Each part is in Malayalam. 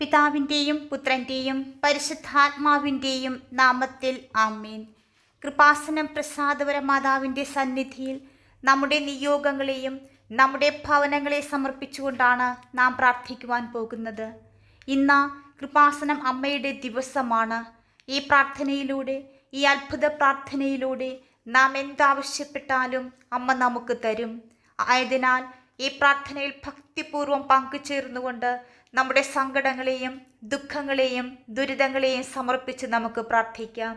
പിതാവിന്റെയും പുത്രന്റെയും പരിശുദ്ധാത്മാവിന്റെയും നാമത്തിൽ ആമേൻ. കൃപാസനം പ്രസാദപര മാതാവിന്റെ സന്നിധിയിൽ നമ്മുടെ നിയോഗങ്ങളെയും നമ്മുടെ ഭവനങ്ങളെ സമർപ്പിച്ചുകൊണ്ടാണ് നാം പ്രാർത്ഥിക്കുവാൻ പോകുന്നത്. ഇന്ന് കൃപാസനം അമ്മയുടെ ദിവസമാണ്. ഈ പ്രാർത്ഥനയിലൂടെ ഈ അത്ഭുത പ്രാർത്ഥനയിലൂടെ നാം എന്താവശ്യപ്പെട്ടാലും അമ്മ നമുക്ക് തരും. ആയതിനാൽ ഈ പ്രാർത്ഥനയിൽ ഭക്തിപൂർവം പങ്കുചേർന്നുകൊണ്ട് നമ്മുടെ സങ്കടങ്ങളെയും ദുഃഖങ്ങളെയും ദുരിതങ്ങളെയും സമർപ്പിച്ച് നമുക്ക് പ്രാർത്ഥിക്കാം.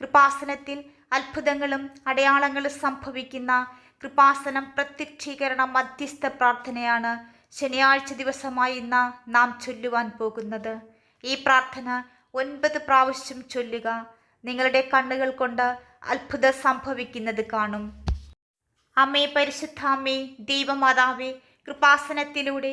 കൃപാസനത്തിൽ അത്ഭുതങ്ങളും അടയാളങ്ങളും സംഭവിക്കുന്ന കൃപാസനം പ്രത്യക്ഷീകരണ മധ്യസ്ഥ പ്രാർത്ഥനയാണ് ശനിയാഴ്ച ദിവസമായി ഇന്ന് നാം ചൊല്ലുവാൻ പോകുന്നത്. ഈ പ്രാർത്ഥന ഒൻപത് പ്രാവശ്യം ചൊല്ലുക. നിങ്ങളുടെ കണ്ണുകൾ കൊണ്ട് അത്ഭുതം സംഭവിക്കുന്നത് കാണും. അമ്മേ പരിശുദ്ധാമ്മേ ദൈവമാതാവേ കൃപാസനത്തിലൂടെ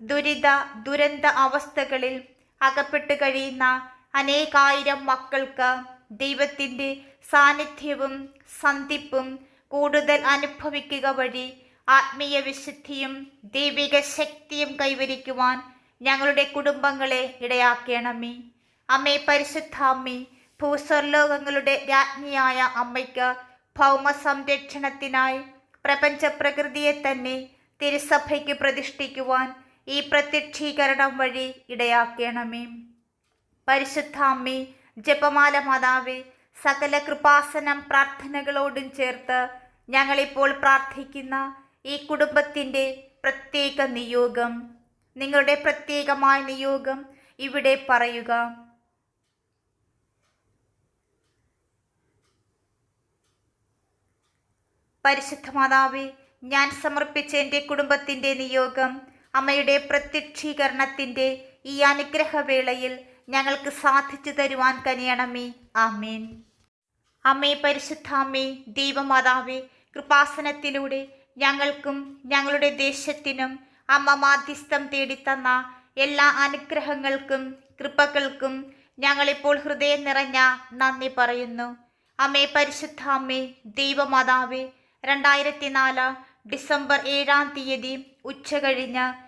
ദുരിത ദുരന്ത അവസ്ഥകളിൽ അകപ്പെട്ട് കഴിയുന്ന അനേകായിരം മക്കൾക്ക് ദൈവത്തിന്റെ സാന്നിധ്യവും സന്ധിപ്പും കൂടുതൽ അനുഭവിക്കുക വഴി ആത്മീയ വിശുദ്ധിയും ദൈവിക ശക്തിയും കൈവരിക്കുവാൻ ഞങ്ങളുടെ കുടുംബങ്ങളെ ഇടയാക്കണമേ. അമ്മേ പരിശുദ്ധ അമ്മേ ഭൂസ്വർലോകങ്ങളുടെ രാജ്ഞിയായ അമ്മയ്ക്ക് ഭൗമ സംരക്ഷണത്തിനായി പ്രപഞ്ച പ്രകൃതിയെ തന്നെ തിരുസഭയ്ക്ക് പ്രതിഷ്ഠിക്കുവാൻ ഈ പ്രത്യക്ഷീകരണം വഴി ഇടയാക്കണമേ. പരിശുദ്ധ അമ്മേ ജപമാല മാതാവേ സകല കൃപാസനം പ്രാർത്ഥനകളോടും ചേർത്ത് ഞങ്ങളിപ്പോൾ പ്രാർത്ഥിക്കുന്ന ഈ കുടുംബത്തിന്റെ പ്രത്യേക നിയോഗം നിങ്ങളുടെ പ്രത്യേകമായ നിയോഗം ഇവിടെ പറയുക. പരിശുദ്ധ മാതാവേ ഞാൻ സമർപ്പിച്ച എന്റെ കുടുംബത്തിന്റെ നിയോഗം അമ്മയുടെ പ്രത്യക്ഷീകരണത്തിന്റെ ഈ അനുഗ്രഹവേളയിൽ ഞങ്ങൾക്ക് സാധിച്ചു തരുവാൻ കനിയണമേ. ആമേൻ. അമ്മേ പരിശുദ്ധാമ്മേ ദൈവമാതാവേ കൃപാസനത്തിലൂടെ ഞങ്ങൾക്കും ഞങ്ങളുടെ ദേശത്തിനും അമ്മ മാധ്യസ്ഥം തേടിത്തന്ന എല്ലാ അനുഗ്രഹങ്ങൾക്കും കൃപകൾക്കും ഞങ്ങളിപ്പോൾ ഹൃദയം നിറഞ്ഞ നന്ദി പറയുന്നു. അമ്മേ പരിശുദ്ധ അമ്മേ ദൈവമാതാവേ രണ്ടായിരത്തി നാല് ഡിസംബർ ഏഴാം തീയതി ഉച്ച കഴിഞ്ഞ്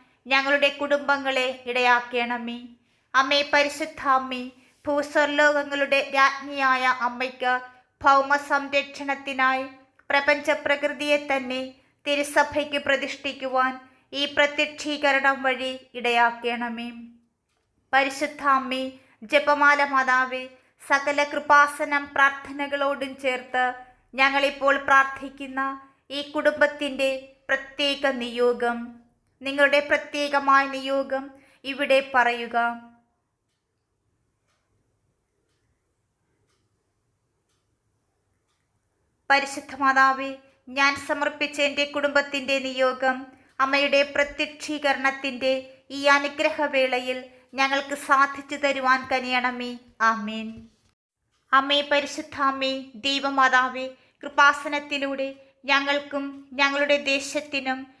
ഞങ്ങളുടെ കുടുംബങ്ങളെ ഇടയാക്കണമേ. അമ്മേ പരിശുദ്ധ അമ്മേ ഭൂസ്വർലോകങ്ങളുടെ രാജ്ഞിയായ അമ്മയ്ക്ക് ഭൗമ സംരക്ഷണത്തിനായി പ്രപഞ്ച പ്രകൃതിയെ തന്നെ തിരുസഭയ്ക്ക് പ്രതിഷ്ഠിക്കുവാൻ ഈ പ്രത്യക്ഷീകരണം വഴി ഇടയാക്കണമേ. പരിശുദ്ധ അമ്മേ ജപമാല മാതാവേ സകല കൃപാസനം പ്രാർത്ഥനകളോടും ചേർത്ത് ഞങ്ങളിപ്പോൾ പ്രാർത്ഥിക്കുന്ന ഈ കുടുംബത്തിന്റെ പ്രത്യേക നിയോഗം. നിങ്ങളുടെ പ്രത്യേകമായ നിയോഗം ഇവിടെ പറയുക. പരിശുദ്ധ മാതാവെ ഞാൻ സമർപ്പിച്ച എന്റെ കുടുംബത്തിന്റെ നിയോഗം അമ്മയുടെ പ്രത്യക്ഷീകരണത്തിന്റെ ഈ അനുഗ്രഹവേളയിൽ ഞങ്ങൾക്ക് സാധിച്ചു തരുവാൻ കനിയണമേ. ആമേൻ. അമ്മേ പരിശുദ്ധാമേ ദൈവമാതാവേ കൃപാസനത്തിലൂടെ ഞങ്ങൾക്കും ഞങ്ങളുടെ ദേശത്തിനും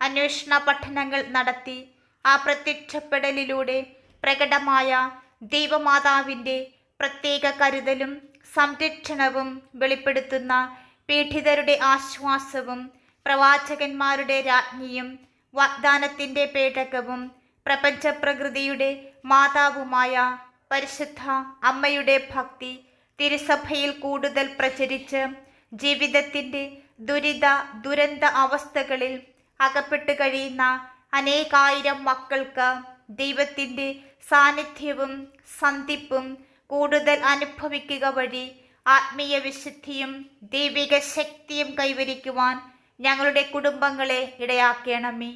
അന്വേഷണ പഠനങ്ങൾ നടത്തി. ആ പ്രത്യക്ഷപ്പെടലിലൂടെ പ്രകടമായ ദൈവമാതാവിന്റെ പ്രത്യേക കരുതലും സംരക്ഷണവും വെളിപ്പെടുത്തുന്ന പീഡിതരുടെ ആശ്വാസവും പ്രവാചകന്മാരുടെ രാജ്ഞിയും വാഗ്ദാനത്തിന്റെ പേടകവും പ്രപഞ്ചപ്രകൃതിയുടെ മാതാവുമായ പരിശുദ്ധ അമ്മയുടെ ഭക്തി തിരുസഭയിൽ കൂടുതൽ പ്രചരിച്ച് ജീവിതത്തിന്റെ ദുരിത ദുരന്ത അവസ്ഥകളിൽ അകപ്പെട്ട് കഴിയുന്ന അനേകായിരം മക്കൾക്ക് ദൈവത്തിന്റെ സാന്നിധ്യവും സന്ധിപ്പും കൂടുതൽ അനുഭവിക്കുക വഴി ആത്മീയ വിശുദ്ധിയും ദൈവിക ശക്തിയും കൈവരിക്കുവാൻ ഞങ്ങളുടെ കുടുംബങ്ങളെ ഇടയാക്കണമേ.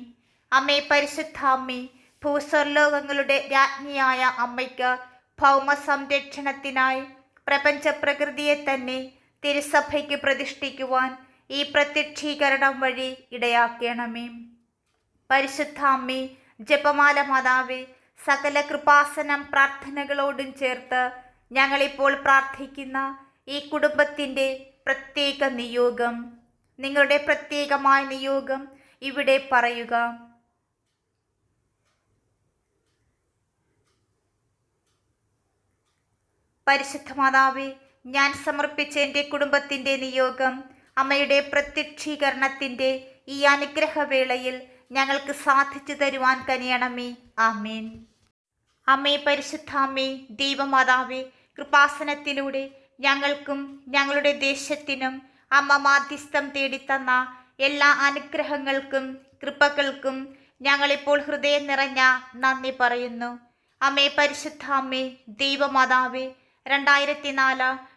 അമ്മേ പരിശുദ്ധ അമ്മേ ഭൂസ്വർലോകങ്ങളുടെ രാജ്ഞിയായ അമ്മയ്ക്ക് ഭൗമ സംരക്ഷണത്തിനായി പ്രപഞ്ച പ്രകൃതിയെ തന്നെ തിരുസഭയ്ക്ക് പ്രതിഷ്ഠിക്കുവാൻ ഈ പ്രത്യക്ഷീകരണം വഴി ഇടയാക്കണമേ. പരിശുദ്ധ അമ്മേ ജപമാല മാതാവേ സകല കൃപാസനം പ്രാർത്ഥനകളോടും ചേർത്ത് ഞങ്ങളിപ്പോൾ പ്രാർത്ഥിക്കുന്ന ഈ കുടുംബത്തിന്റെ പ്രത്യേക നിയോഗം നിങ്ങളുടെ പ്രത്യേകമായ നിയോഗം ഇവിടെ പറയുക. പരിശുദ്ധ മാതാവേ ഞാൻ സമർപ്പിച്ച എന്റെ കുടുംബത്തിന്റെ നിയോഗം അമ്മയുടെ പ്രത്യക്ഷീകരണത്തിന്റെ ഈ അനുഗ്രഹവേളയിൽ ഞങ്ങൾക്ക് സാധിച്ചു തരുവാൻ കനിയണമേ. ആമേൻ. അമ്മേ പരിശുദ്ധാമ്മേ ദൈവമാതാവേ കൃപാസനത്തിലൂടെ ഞങ്ങൾക്കും ഞങ്ങളുടെ ദേശത്തിനും അമ്മ മാധ്യസ്ഥം തേടിത്തന്ന എല്ലാ അനുഗ്രഹങ്ങൾക്കും കൃപകൾക്കും ഞങ്ങളിപ്പോൾ ഹൃദയം നിറഞ്ഞ നന്ദി പറയുന്നു. അമ്മേ പരിശുദ്ധ അമ്മേ ദൈവമാതാവേ രണ്ടായിരത്തി നാല്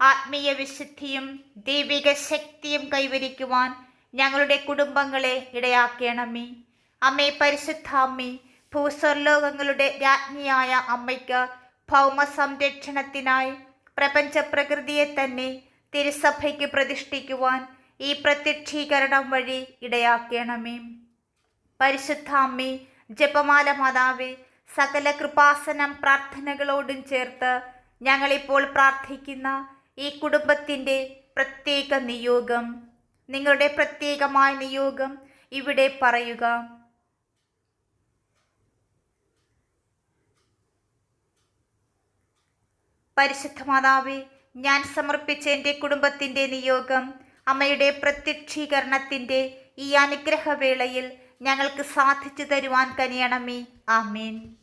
ആത്മീയ വിശുദ്ധിയും ദൈവിക ശക്തിയും കൈവരിക്കുവാൻ ഞങ്ങളുടെ കുടുംബങ്ങളെ ഇടയാക്കണമേ. അമ്മേ പരിശുദ്ധ അമ്മേ ഭൂസ്വർലോകങ്ങളുടെ രാജ്ഞിയായ അമ്മയ്ക്ക് ഭൗമ സംരക്ഷണത്തിനായി പ്രപഞ്ച പ്രകൃതിയെ തന്നെ തിരുസഭയ്ക്ക് പ്രതിഷ്ഠിക്കുവാൻ ഈ പ്രത്യക്ഷീകരണം വഴി ഇടയാക്കണമേ. പരിശുദ്ധ അമ്മേ ജപമാല മാതാവേ സകല കൃപാസനം പ്രാർത്ഥനകളോടും ചേർത്ത് ഞങ്ങളിപ്പോൾ പ്രാർത്ഥിക്കുന്ന ഈ കുടുംബത്തിന്റെ പ്രത്യേക നിയോഗം നിങ്ങളുടെ പ്രത്യേകമായ നിയോഗം ഇവിടെ പറയുക. പരിശുദ്ധ മാതാവേ ഞാൻ സമർപ്പിച്ച എന്റെ കുടുംബത്തിന്റെ നിയോഗം അമ്മയുടെ പ്രത്യക്ഷീകരണത്തിന്റെ ഈ അനുഗ്രഹവേളയിൽ ഞങ്ങൾക്ക് സാധിച്ചു തരുവാൻ കനിയണമേ. ആമേൻ.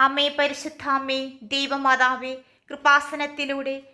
അമ്മേ പരിശുദ്ധാമ്മേ ദൈവമാതാവേ കൃപാസനത്തിലൂടെ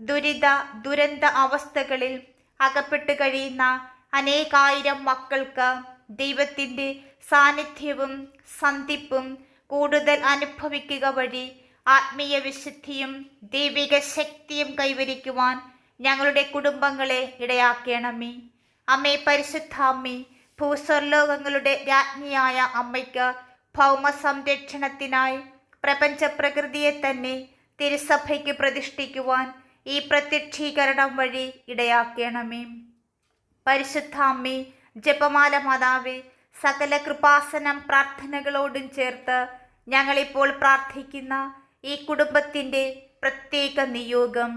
ദുരിത ദുരന്ത അവസ്ഥകളിൽ അകപ്പെട്ട് കഴിയുന്ന അനേകായിരം മക്കൾക്ക് ദൈവത്തിന്റെ സാന്നിധ്യവും സന്ധിപ്പും കൂടുതൽ അനുഭവിക്കുക വഴി ആത്മീയ വിശുദ്ധിയും ദൈവിക ശക്തിയും കൈവരിക്കുവാൻ ഞങ്ങളുടെ കുടുംബങ്ങളെ ഇടയാക്കണമേ. അമ്മേ പരിശുദ്ധ അമ്മേ ഭൂസ്വർലോകങ്ങളുടെ രാജ്ഞിയായ അമ്മയ്ക്ക് ഭൗമ സംരക്ഷണത്തിനായി പ്രപഞ്ച പ്രകൃതിയെ തന്നെ തിരുസഭയ്ക്ക് പ്രതിഷ്ഠിക്കുവാൻ ഈ പ്രത്യക്ഷീകരണം വഴി ഇടയാക്കണമേ. പരിശുദ്ധ അമ്മേ ജപമാല മാതാവേ സകല കൃപാസനം പ്രാർത്ഥനകളോടും ചേർത്ത് ഞങ്ങളിപ്പോൾ പ്രാർത്ഥിക്കുന്ന ഈ കുടുംബത്തിന്റെ പ്രത്യേക നിയോഗം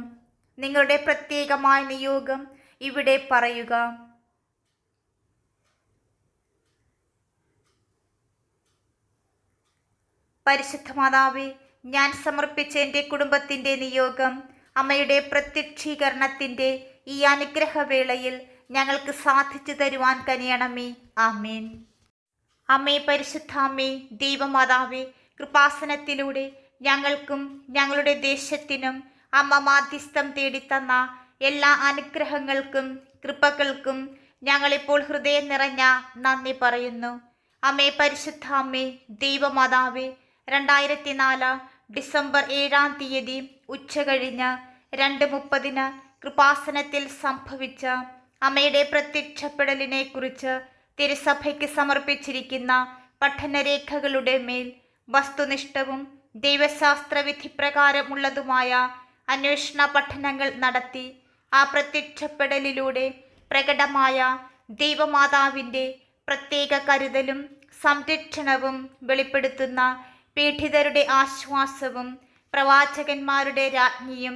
നിങ്ങളുടെ പ്രത്യേകമായ നിയോഗം ഇവിടെ പറയുക. പരിശുദ്ധ മാതാവേ ഞാൻ സമർപ്പിച്ച എന്റെ കുടുംബത്തിന്റെ നിയോഗം അമ്മയുടെ പ്രത്യക്ഷീകരണത്തിന്റെ ഈ അനുഗ്രഹവേളയിൽ ഞങ്ങൾക്ക് സാധിച്ചു തരുവാൻ കനിയണമേ. ആമേൻ. അമ്മേ പരിശുദ്ധാമേ ദൈവമാതാവേ കൃപാസനത്തിലൂടെ ഞങ്ങൾക്കും ഞങ്ങളുടെ ദേശത്തിനും അമ്മ മാധ്യസ്ഥം തേടിത്തന്ന എല്ലാ അനുഗ്രഹങ്ങൾക്കും കൃപകൾക്കും ഞങ്ങളിപ്പോൾ ഹൃദയം നിറഞ്ഞ നന്ദി പറയുന്നു. അമ്മേ പരിശുദ്ധ അമ്മേ ദൈവമാതാവേ രണ്ടായിരത്തി നാല് ഡിസംബർ ഏഴാം തീയതി ഉച്ചകഴിഞ്ഞ് രണ്ട് മുപ്പതിന് കൃപാസനത്തിൽ സംഭവിച്ച അമ്മയുടെ പ്രത്യക്ഷപ്പെടലിനെ കുറിച്ച് തിരുസഭയ്ക്ക് സമർപ്പിച്ചിരിക്കുന്ന പഠനരേഖകളുടെ മേൽ വസ്തുനിഷ്ഠവും ദൈവശാസ്ത്ര വിധിപ്രകാരമുള്ളതുമായ അന്വേഷണ പഠനങ്ങൾ നടത്തി ആ പ്രത്യക്ഷപ്പെടലിലൂടെ പ്രകടമായ ദൈവമാതാവിന്റെ പ്രത്യേക കരുതലും സംരക്ഷണവും വെളിപ്പെടുത്തുന്ന പീഡിതരുടെ ആശ്വാസവും പ്രവാചകന്മാരുടെ രാജ്ഞിയും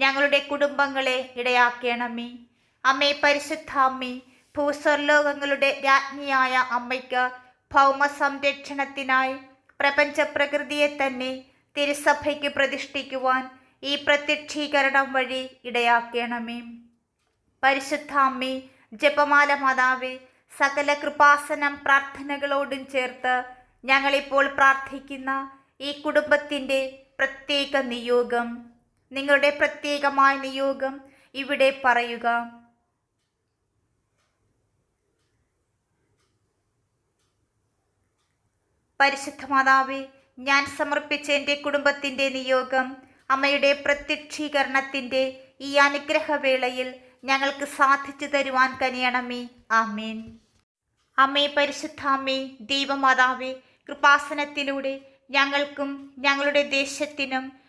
ഞങ്ങളുടെ കുടുംബങ്ങളെ ഇടയാക്കണമേ. അമ്മേ പരിശുദ്ധ അമ്മേ ഭൂസ്വർലോകങ്ങളുടെ രാജ്ഞിയായ അമ്മയ്ക്ക് ഭൗമ സംരക്ഷണത്തിനായി പ്രപഞ്ച പ്രകൃതിയെ തന്നെ തിരുസഭയ്ക്ക് പ്രതിഷ്ഠിക്കുവാൻ ഈ പ്രത്യക്ഷീകരണം വഴി ഇടയാക്കണമേ. പരിശുദ്ധ അമ്മേ ജപമാല മാതാവേ സകല കൃപാസനം പ്രാർത്ഥനകളോടും ചേർത്ത് ഞങ്ങളിപ്പോൾ പ്രാർത്ഥിക്കുന്ന ഈ കുടുംബത്തിന്റെ പ്രത്യേക നിയോഗം. നിങ്ങളുടെ പ്രത്യേകമായ നിയോഗം ഇവിടെ പറയുക. പരിശുദ്ധ മാതാവേ ഞാൻ സമർപ്പിച്ച എന്റെ കുടുംബത്തിന്റെ നിയോഗം അമ്മയുടെ പ്രത്യക്ഷീകരണത്തിന്റെ ഈ അനുഗ്രഹവേളയിൽ ഞങ്ങൾക്ക് സാധിച്ചു തരുവാൻ കനിയണമേ. ആമേൻ. അമ്മേ പരിശുദ്ധ അമ്മേ ദൈവമാതാവേ കൃപാസനത്തിലൂടെ ഞങ്ങൾക്കും ഞങ്ങളുടെ ദേശത്തിനും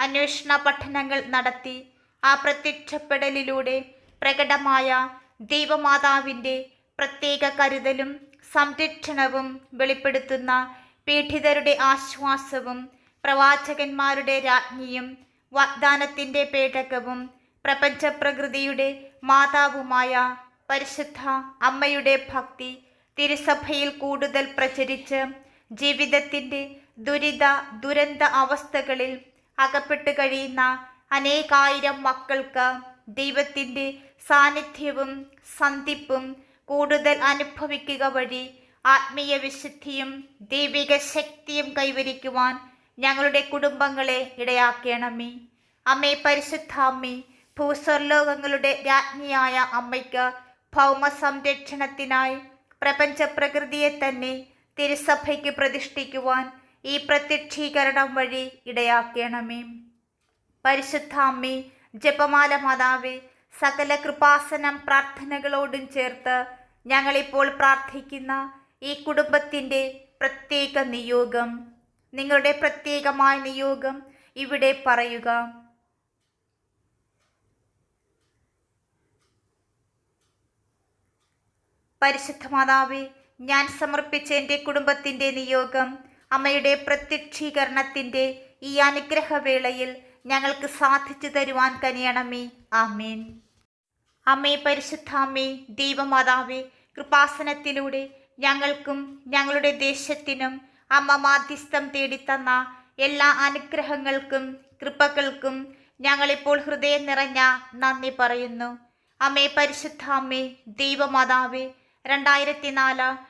അന്വേഷണ പഠനങ്ങൾ നടത്തി. ആ പ്രത്യക്ഷപ്പെടലിലൂടെ പ്രകടമായ ദൈവമാതാവിന്റെ പ്രത്യേക കരുതലും സംരക്ഷണവും വെളിപ്പെടുത്തുന്ന പീഡിതരുടെ ആശ്വാസവും പ്രവാചകന്മാരുടെ രാജ്ഞിയും വാഗ്ദാനത്തിന്റെ പേടകവും പ്രപഞ്ചപ്രകൃതിയുടെ മാതാവുമായ പരിശുദ്ധ അമ്മയുടെ ഭക്തി തിരുസഭയിൽ കൂടുതൽ പ്രചരിച്ച് ജീവിതത്തിന്റെ ദുരിത ദുരന്ത അവസ്ഥകളിൽ അകപ്പെട്ട് കഴിയുന്ന അനേകായിരം മക്കൾക്ക് ദൈവത്തിന്റെ സാന്നിധ്യവും സന്ധിപ്പും കൂടുതൽ അനുഭവിക്കുക വഴി ആത്മീയ വിശുദ്ധിയും ദൈവിക ശക്തിയും കൈവരിക്കുവാൻ ഞങ്ങളുടെ കുടുംബങ്ങളെ ഇടയാക്കണമേ. അമ്മേ പരിശുദ്ധ അമ്മേ ഭൂസ്വർലോകങ്ങളുടെ രാജ്ഞിയായ അമ്മയ്ക്ക് ഭൗമ സംരക്ഷണത്തിനായി പ്രപഞ്ച പ്രകൃതിയെ തന്നെ തിരുസഭയ്ക്ക് പ്രതിഷ്ഠിക്കുവാൻ ഈ പ്രത്യക്ഷീകരണം വഴി ഇടയാക്കണമേ. പരിശുദ്ധാമ്മേ ജപമാല മാതാവേ സകല കൃപാസനം പ്രാർത്ഥനകളോടും ചേർത്ത് ഞങ്ങളിപ്പോൾ പ്രാർത്ഥിക്കുന്ന ഈ കുടുംബത്തിന്റെ പ്രത്യേക നിയോഗം നിങ്ങളുടെ പ്രത്യേകമായ നിയോഗം ഇവിടെ പറയുക. പരിശുദ്ധ മാതാവേ ഞാൻ സമർപ്പിച്ച എന്റെ കുടുംബത്തിന്റെ നിയോഗം അമ്മയുടെ പ്രത്യക്ഷീകരണത്തിന്റെ ഈ അനുഗ്രഹവേളയിൽ ഞങ്ങൾക്ക് സാധിച്ചു തരുവാൻ കനിയണമേ. ആമേൻ. അമ്മേ പരിശുദ്ധാമ്മേ ദൈവമാതാവേ കൃപാസനത്തിലൂടെ ഞങ്ങൾക്കും ഞങ്ങളുടെ ദേശത്തിനും അമ്മ മാധ്യസ്ഥം തേടിത്തന്ന എല്ലാ അനുഗ്രഹങ്ങൾക്കും കൃപകൾക്കും ഞങ്ങളിപ്പോൾ ഹൃദയം നിറഞ്ഞ നന്ദി പറയുന്നു. അമ്മേ പരിശുദ്ധാമ്മേ ദൈവമാതാവേ രണ്ടായിരത്തി നാല്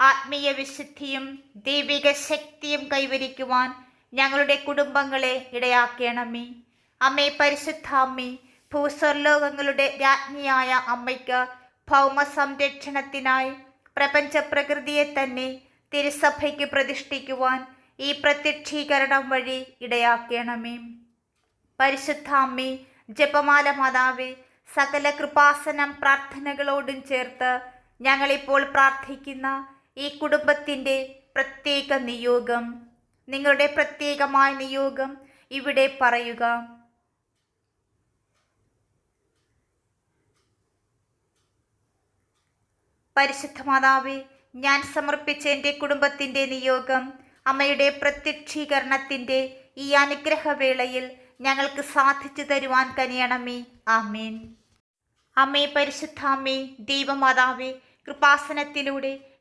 ആത്മീയ വിശുദ്ധിയും ദൈവിക ശക്തിയും കൈവരിക്കുവാൻ ഞങ്ങളുടെ കുടുംബങ്ങളെ ഇടയാക്കണമേ. അമ്മേ പരിശുദ്ധ അമ്മേ ഭൂസ്വർലോകങ്ങളുടെ രാജ്ഞിയായ അമ്മയ്ക്ക് ഭൗമ സംരക്ഷണത്തിനായി പ്രപഞ്ച പ്രകൃതിയെ തന്നെ തിരുസഭയ്ക്ക് പ്രതിഷ്ഠിക്കുവാൻ ഈ പ്രത്യക്ഷീകരണം വഴി ഇടയാക്കണമേ. പരിശുദ്ധ അമ്മേ ജപമാല മാതാവേ സകല കൃപാസനം പ്രാർത്ഥനകളോടും ചേർത്ത് ഞങ്ങളിപ്പോൾ പ്രാർത്ഥിക്കുന്ന ഈ കുടുംബത്തിന്റെ പ്രത്യേക നിയോഗം നിങ്ങളുടെ പ്രത്യേകമായ നിയോഗം ഇവിടെ പറയുക. പരിശുദ്ധ മാതാവേ ഞാൻ സമർപ്പിച്ച എന്റെ കുടുംബത്തിന്റെ നിയോഗം അമ്മയുടെ പ്രത്യക്ഷീകരണത്തിന്റെ ഈ അനുഗ്രഹവേളയിൽ ഞങ്ങൾക്ക് സാധിച്ചു തരുവാൻ കനിയണമേ. ആമേൻ. അമ്മേ പരിശുദ്ധ അമ്മേ ദൈവമാതാവേ കൃപാസനത്തിലൂടെ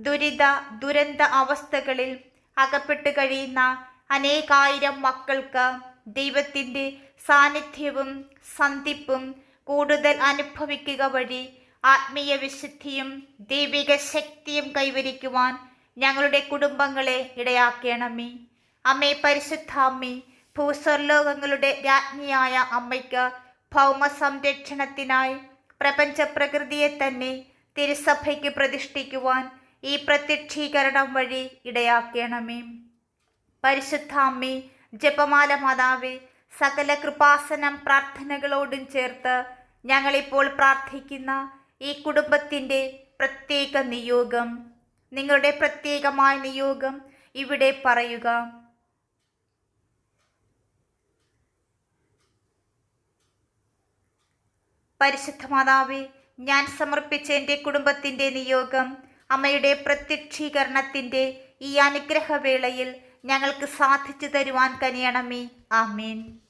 ദുരിത ദുരന്ത അവസ്ഥകളിൽ അകപ്പെട്ട് കഴിയുന്ന അനേകായിരം മക്കൾക്ക് ദൈവത്തിന്റെ സാന്നിധ്യവും സന്ധിപ്പും കൂടുതൽ അനുഭവിക്കുക വഴി ആത്മീയ വിശുദ്ധിയും ദൈവിക ശക്തിയും കൈവരിക്കുവാൻ ഞങ്ങളുടെ കുടുംബങ്ങളെ ഇടയാക്കണമേ. അമ്മേ പരിശുദ്ധ അമ്മേ ഭൂസ്വർലോകങ്ങളുടെ രാജ്ഞിയായ അമ്മയ്ക്ക് ഭൗമ സംരക്ഷണത്തിനായി പ്രപഞ്ച പ്രകൃതിയെ തന്നെ തിരുസഭയ്ക്ക് പ്രതിഷ്ഠിക്കുവാൻ ഈ പ്രത്യക്ഷീകരണം വഴി ഇടയാക്കണമേ. പരിശുദ്ധാമ്മേ ജപമാല മാതാവേ സകല കൃപാസനം പ്രാർത്ഥനകളോടും ചേർത്ത് ഞങ്ങളിപ്പോൾ പ്രാർത്ഥിക്കുന്ന ഈ കുടുംബത്തിന്റെ പ്രത്യേക നിയോഗം നിങ്ങളുടെ പ്രത്യേകമായ നിയോഗം ഇവിടെ പറയുക. പരിശുദ്ധ മാതാവേ ഞാൻ സമർപ്പിച്ച എന്റെ കുടുംബത്തിന്റെ നിയോഗം അമ്മയുടെ പ്രത്യക്ഷീകരണത്തിന്റെ ഈ അനുഗ്രഹവേളയിൽ ഞങ്ങൾക്ക് സാധിച്ചു തരുവാൻ കനിയണമേ. ആമേൻ.